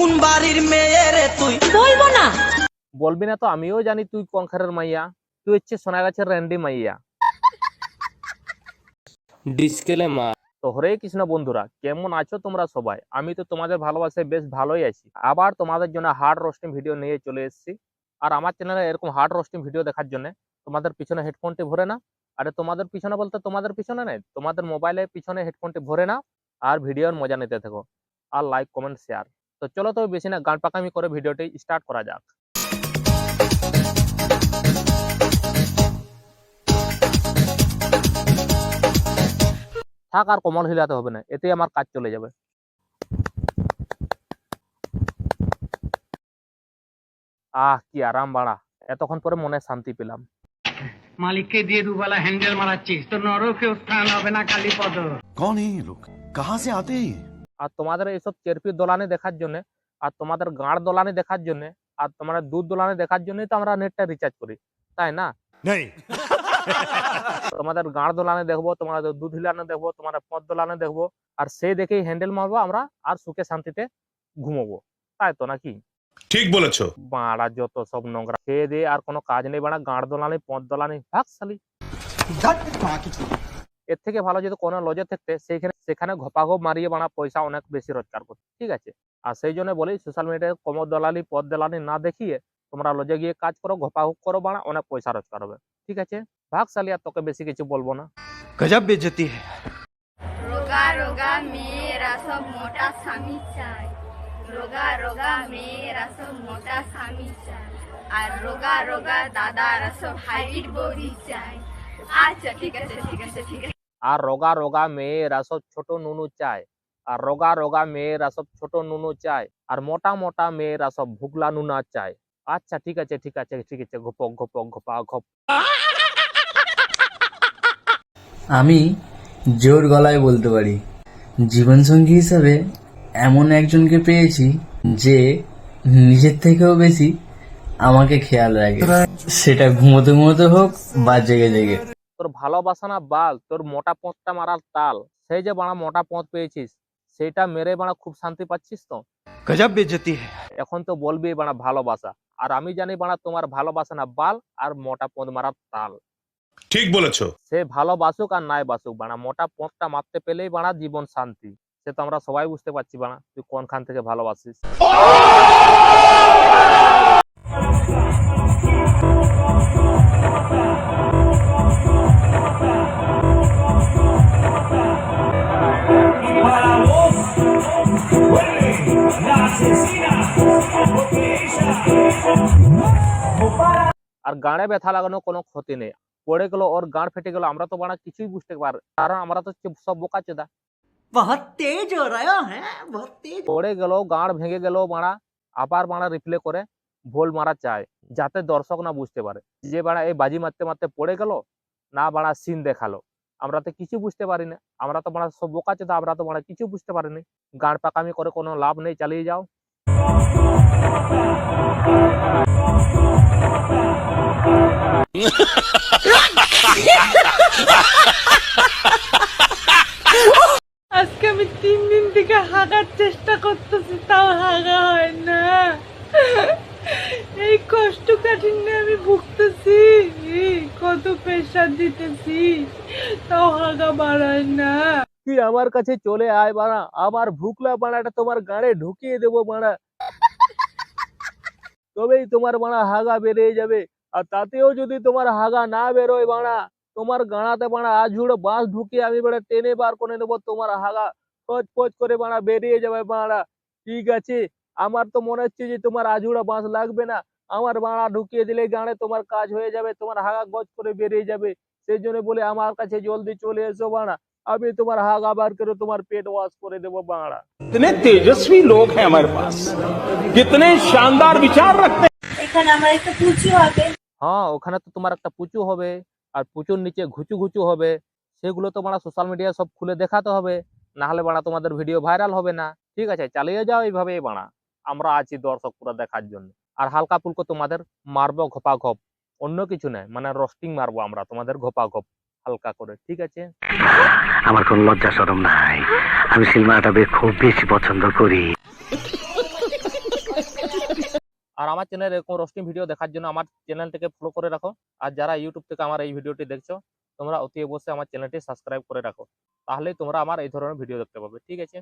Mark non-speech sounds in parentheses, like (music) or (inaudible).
কোন বাড়ির মেয়ে রে তুই? বলব না। বলবি না তো আমিও জানি তুই কংখারের মাইয়া। তুই হচ্ছে সোনাগাছের র্যান্ডি মাইয়া। ডিসক্লেমার তো হরে কৃষ্ণ বন্ধুরা কেমন আছো তোমরা সবাই? আমি তো তোমাদের ভালোবাসায় বেশ ভালোই আছি। আবার তোমাদের জন্য হার্ড রোস্টিং ভিডিও নিয়ে চলে এসেছি। আর আমার চ্যানেলে এরকম হার্ড রোস্টিং ভিডিও দেখার জন্য তোমাদের পিছনে হেডফোনটি ভরে না। আরে তোমাদের পিছনে বলতে তোমাদের পিছনে নেই তোমাদের মোবাইলের পিছনে হেডফোনটি ভরে না। আর ভিডিওর মজা নিতে থাকো। আর লাইক কমেন্ট শেয়ার তো চলো তো বেশি না গান পাকামি করে ভিডিওটি স্টার্ট করা যাক। থাক আর কোমল হিলাতে হবে না এতে আমার কাজ চলে যাবে। আহ কি আরাম বাড়া এতক্ষণ পরে মনে শান্তি পেলাম। মালিককে দিয়ে দুবেলা হ্যান্ডেল মারাচ্ছিস তো নরকেও স্থান হবে না কালীপদ। কোন এই লোক কাহা সে আতে? আর তোমাদের এইসব চেরপি দোলানি দেখার জন্য আর তোমাদের গাঁড় দোলানি দেখার জন্য আর তোমাদের দুধ দোলানি দেখার জন্যই তো আমরা নেটটা রিচার্জ করি তাই না? (laughs) তোমাদের গাঁড় দোলানে দেখব তোমাদের দুধ হিলানে দেখব তোমাদের পথ দোলানে দেখব আর সেই দেখেই হ্যান্ডেল মারবো আমরা আর সুখে শান্তিতে ঘুমোবো তাই তো নাকি? ঠিক বলেছ। বাড়া যত সব নোংরা খেয়ে দিয়ে আর কোনো কাজ নেই বাড়া গাঁড় দোলানি পথ দোলানি ভাগ শালি। এর থেকে ভালো যদি কোনো লজে থাকতে সেইখানে সেখানে ঘপাঘপ মারিয়ে বানা পয়সা অনেক বেশি রোজগার করছে ঠিক আছে? আর সেই জন্য বলি সোশ্যাল মিডিয়ায় কমর দলালি পদ দলালি না দেখিয়ে তোমরা লজে গিয়ে কাজ করো ঘপাঘপ করো বানা অনেক পয়সা রোজগার হবে ঠিক আছে? ভাগ সালি আর তোকে বেশি কিছু বলব না। গজব বেজতি রোগা রোগা মেয়েরা সব মোটা স্বামী চায়। রোগা রোগা মেয়েরা সব মোটা স্বামী চায়। আর রোগা রোগা দাদারা সব হাইট বডি চায়। আচ্ছা ঠিক আছে ঠিক আছে ঠিক আছে। আর রোগা রোগা মেয়েরা সব ছোট নুনু চায়। আর রোগা রোগা মেয়েরা সব ছোট নুনু চায়। আর মোটা মোটা মেয়েরা সব ভুগলা নুনা চায়। আচ্ছা ঠিক আছে ঠিক আছে ঠিক আছে, ঘপক ঘপক, ঘপা, ঘপ। আমি জোর গলায় বলতে পারি, জীবনসঙ্গী হিসাবে এমন একজনকে পেয়েছি যে নিজের থেকেও বেশি আমাকে খেয়াল রাখে। সেটা ঘুমোতে ঘুমোতে হোক বা জেগে জেগে। তোর ভালোবাসা না বাল তোর মোটা পথটা মারার তাল। সেই যে বাড়া মোটা পথ পেয়েছিস সেটা মেরে বাড়া খুব শান্তি পাচ্ছিস তো? গজব বেজতি এখন তো বলবি বাড়া ভালোবাসা আর আমি জানি বাড়া তোমার ভালোবাসা না বাল আর মোটা পথ মারার তাল। ঠিক বলেছ। সে ভালোবাসুক আর নাই বাসুক বাড়া মোটা পথটা মারতে পেলেই বাড়া জীবন শান্তি। সে তো আমরা সবাই বুঝতে পারছি বাড়া তুই কোনখান থেকে ভালোবাসিস। গাঁড়ে ব্যথা লাগানো কোনো ক্ষতি নেই। পড়ে গেলো ওর গাঁড় ফেটে গেলো আমরা তো বাড়া কিছুই বুঝতে পার কারণ আমরা তো সব বোকা চেদা। পড়ে গেল গাঁড় ভেঙে গেল মারা আবার মারা রিপ্লে করে ভোল মারা চায় যাতে দর্শক না বুঝতে পারে। যে বাড়া এই বাজি মারতে মারতে পড়ে গেল না বাড়া সিন দেখাল। আমরা তো কিছু বুঝতে পারি না। আমরা তো মারা সব বোকা চেদা আমরা তো মারা কিছু বুঝতে পারিনি গাঁড় পাকামি করে কোনো লাভ নেই চালিয়ে যাও। আজকে আমি তিন দিন থেকে হাগার চেষ্টা করতেছি, তাও হাগা হয় না। এই কষ্ট কাঠিন্য আমি ভুগতেছি কত প্রেশার দিতেছি, তাও হাগা বাড়ায় না। তুই আমার কাছে চলে আয় বাড়া, আবার ভুকলা বাড়াটা তোমার গাড়ে ঢুকিয়ে দেবো বাড়া। তবেই তোমার বাড়া হাগা বেরিয়ে যাবে। আর তাতেও যদি তোমার হাগা না বেরোয় বাড়া তোমার গাঁড়াতে বাড়া আঝুড়ো বাঁশ ঢুকিয়ে আমি বেড়া টেনে বার করে নেব তোমার হাগা ফচ ফচ করে বাড়া বেরিয়ে যাবে বাড়া। ঠিক আছে? আমার তো মনে হচ্ছে যে তোমার আঝুড়া বাঁশ লাগবে না। আমার বাড়া ঢুকিয়ে দিলে গাড়ে তোমার কাজ হয়ে যাবে তোমার হাগা গজ করে বেরিয়ে যাবে। সেই জন্য বলে আমার কাছে জলদি চলে এসো বাড়া। আমি তোমার হাগা বার করে তোমার পেট ওয়াশ করে দেবো বাড়া। ইতনে তেজস্বী লোক হ্যাঁ আমার পাস কিতনে শানদার বিচার রাখতে এখানে আমার একটা পুচু হবে। হ্যাঁ ওখানে তো তোমার একটা পুচু হবে, আর পুচুর নিচে ঘুচু ঘুচু হবে, সেগুলো তো মারা সোশ্যাল মিডিয়া সব খুলে দেখাতে হবে না হলে বাড়া তোমাদের ভিডিও ভাইরাল হবে না। ঠিক আছে, চালিয়ে যাও এইভাবেই বাড়া আমরা আছি দর্শক পুরো দেখার জন্য। আর হালকা ফুলকো তোমাদের মারবো ঘপা ঘপ অন্য কিছু নয় মানে রোস্টিং মারবো আমরা, তোমাদের ঘপা ঘপ হালকা করে, ঠিক আছে? আমার কোন লজ্জা সরম নাই, আমি সিনেমাটা খুব বেশি পছন্দ করি। আর আমার চ্যানেল এরকম রোস্টিং ভিডিও দেখার জন্য আমার চ্যানেলটিকে ফলো করে রাখো। আর যারা ইউটিউব থেকে আমার এই ভিডিওটি দেখছ, তোমরা অতি অবশ্যই আমার চ্যানেলটি সাবস্ক্রাইব করে রাখো। তাহলেই তোমরা আমার এই ধরনের ভিডিও দেখতে পাবে, ঠিক আছে?